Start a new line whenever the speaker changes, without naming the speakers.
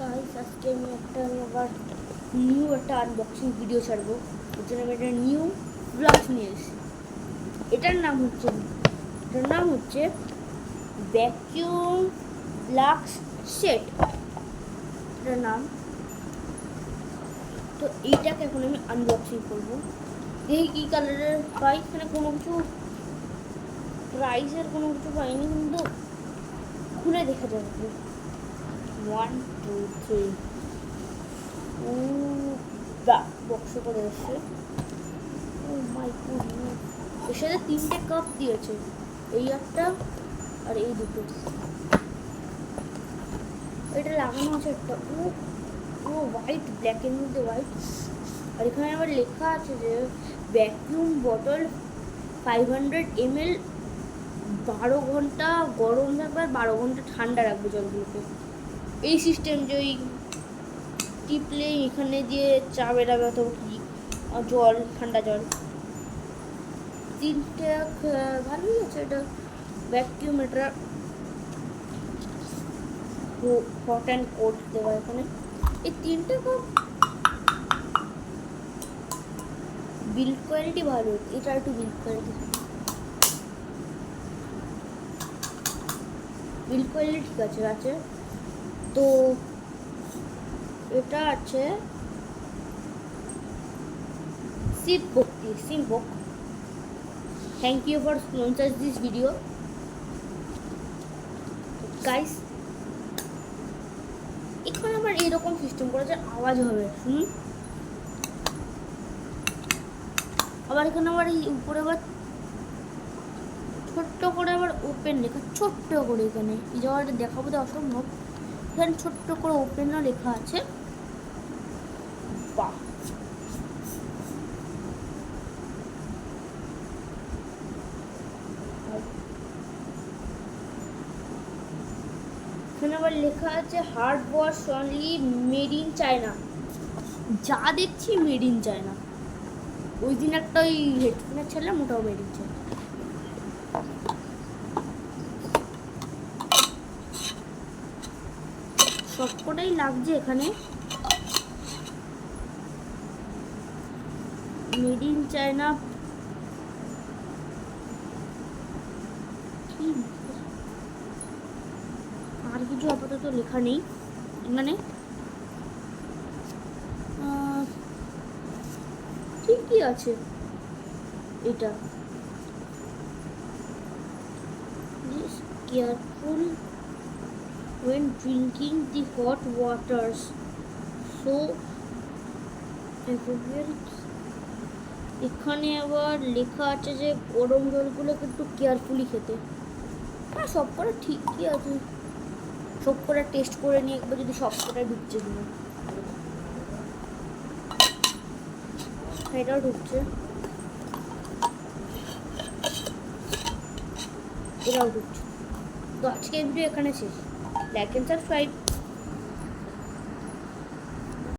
Guys আজকে আমি একটা আবার নিউ একটা আনবক্সিং ভিডিও ছাড়বো। ওর জন্য আমি একটা নিউ ব্লগস নিয়ে এসেছি। এটার নাম হচ্ছে, এটার নাম হচ্ছে ভ্যাকিউম লাক্স সেট এটার নাম। তো এইটাকে এখন আমি আনবক্সিং করব। দেখি কী কালারের পাই। এখানে কোনো কিছু প্রাইসের কোনো কিছু পাইনি, কিন্তু খুলে দেখা যাবে। ওয়ান টু থ্রি ও দা বক্স করে এসছে ও মাই এর সাথে তিনটে কাপ দিয়েছে। এই একটা আর এই দুটো। এটা লাগানো আছে একটা। ও ও হোয়াইট ব্ল্যাকের মধ্যে হোয়াইট আর এখানে আবার লেখা আছে যে vacuum bottle five hundred ml বারো ঘণ্টা গরম রাখবে আর বারো ঘণ্টা ঠান্ডা রাখবে জলগুলোকে। এই সিস্টেম যে ওই টিপলে এখানে দিয়ে চা বেরাবে অথবা কি? জল, ঠান্ডা জল। তিনটে ভালোই আছে এটা ভ্যাকিউম এটা হট অ্যান্ড কোল্ড দেওয়া এখানে। এই তিনটে কাপ বিল্ড কোয়ালিটি ভালো, এটা একটু বিল্ড কোয়ালিটি বিল্ড কোয়ালিটি ঠিক আছে আছে তো এটা আছে সিপ ভক্তি সিম বুক thank you for sponsor this video guys এখানে আবার এরকম সিস্টেম করেছে, আওয়াজ হবে শুনুন আবার এখানে আবার এই উপরে আবার ছোট্ট করে আবার ওপেন লেখা ছোট্ট করে এখানে। এই জায়গাটা দেখাবো তো অসম্ভব। এখানে ছোট্ট করে ওপেনও লেখা আছে। বাহ! এখানে আবার লেখা আছে hard wash only made in China যা দেখছি মেড ইন চায়না ওই দিন একটা ওই হেডফোনের ছেলে মোটাও মেড ইন চায়না সবকটাই লাগছে এখানে। মেড ইন চায়না আর কিছু আপাতত লেখা নেই। মানে ঠিকই আছে এটা? Careful when drinking the hot waters. So এখানে আবার লেখা আছে যে গরম জলগুলোকে একটু কেয়ারফুলি খেতে। হ্যাঁ সব কটা ঠিকই আছে। সব কটা টেস্ট করে নিয়ে একবার যদি সব কটা ঢুকছে হ্যাঁ, এটাও ঢুকছে। এটাও ঢুকছে। তো আজকে ভিডিও এখানে শেষ। like and subscribe